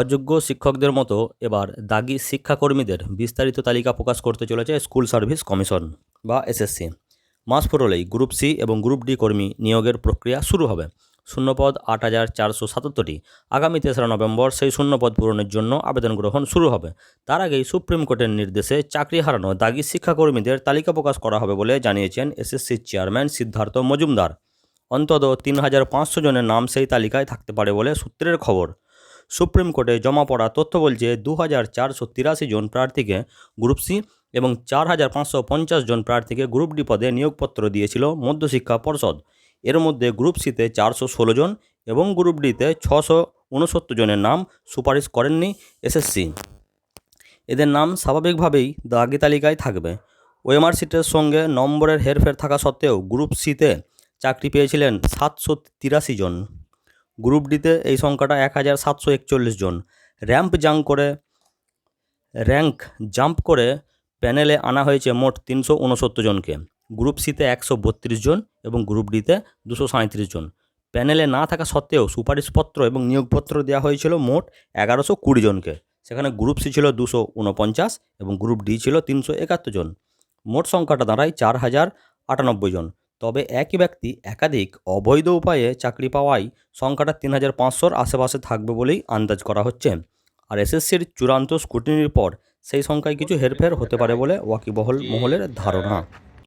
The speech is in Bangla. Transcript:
অযোগ্য শিক্ষকদের মতো এবার দাগি শিক্ষাকর্মীদের বিস্তারিত তালিকা প্রকাশ করতে চলেছে স্কুল সার্ভিস কমিশন বা এসএসসি। মাস ফুরলেই গ্রুপ সি এবং গ্রুপ ডি কর্মী নিয়োগের প্রক্রিয়া শুরু হবে। শূন্যপদ আট হাজার চারশো সাতাত্তরটি। আগামী তেসরা নভেম্বর সেই শূন্যপদ পূরণের জন্য আবেদন গ্রহণ শুরু হবে। তার আগেই সুপ্রিম কোর্টের নির্দেশে চাকরি হারানো দাগি শিক্ষাকর্মীদের তালিকা প্রকাশ করা হবে বলে জানিয়েছেন এসএসসির চেয়ারম্যান সিদ্ধার্থ মজুমদার। অন্তত তিন হাজার পাঁচশো জনের নাম সেই তালিকায় থাকতে পারে বলে সূত্রের খবর। সুপ্রিম কোর্টে জমা পড়া তথ্য বলছে দু হাজার চারশো তিরাশি জন প্রার্থীকে গ্রুপ সি এবং চার হাজার পাঁচশো পঞ্চাশ জন প্রার্থীকে গ্রুপ ডি পদে নিয়োগপত্র দিয়েছিল মধ্যশিক্ষা পর্ষদ। এর মধ্যে গ্রুপ সিতে চারশো ষোলো জন এবং গ্রুপ ডিতে ছশো জনের নাম সুপারিশ করেননি এসএসসি এদের নাম স্বাভাবিকভাবেই দাগি তালিকায় থাকবে। ওএমআর সিটের সঙ্গে নম্বরের হেরফের থাকা সত্ত্বেও গ্রুপ সিতে চাকরি পেয়েছিলেন সাতশো তিরাশি জন। গ্রুপ ডিতে এই সংখ্যাটা এক হাজার সাতশো একচল্লিশ জন। র্যাম্প জাম্প করে, র্যাঙ্ক জাম্প করে প্যানেলে আনা হয়েছে মোট তিনশো উনসত্তর জনকে। গ্রুপ সিতে একশো বত্রিশ জন এবং গ্রুপ ডিতে দুশো সাঁত্রিশ জন। প্যানেলে না থাকা সত্ত্বেও সুপারিশপত্র এবং নিয়োগপত্র দেওয়া হয়েছিল মোট এগারোশো কুড়ি জনকে। সেখানে গ্রুপ সি ছিল দুশো উনপঞ্চাশ এবং গ্রুপ ডি ছিল তিনশো একাত্তর জন। মোট সংখ্যাটা দাঁড়ায় চার হাজার আটানব্বই জন। তবে একই ব্যক্তি একাধিক অবৈধ উপায়ে চাকরি পাওয়াই সংখ্যাটা তিন হাজার পাঁচশোর আশেপাশে থাকবে বলেই আন্দাজ করা হচ্ছে। আর এসএসসির চূড়ান্ত স্কুটিনির পর সেই সংখ্যায় কিছু হেরফের হতে পারে বলে ওয়াকিবহল মহলের ধারণা।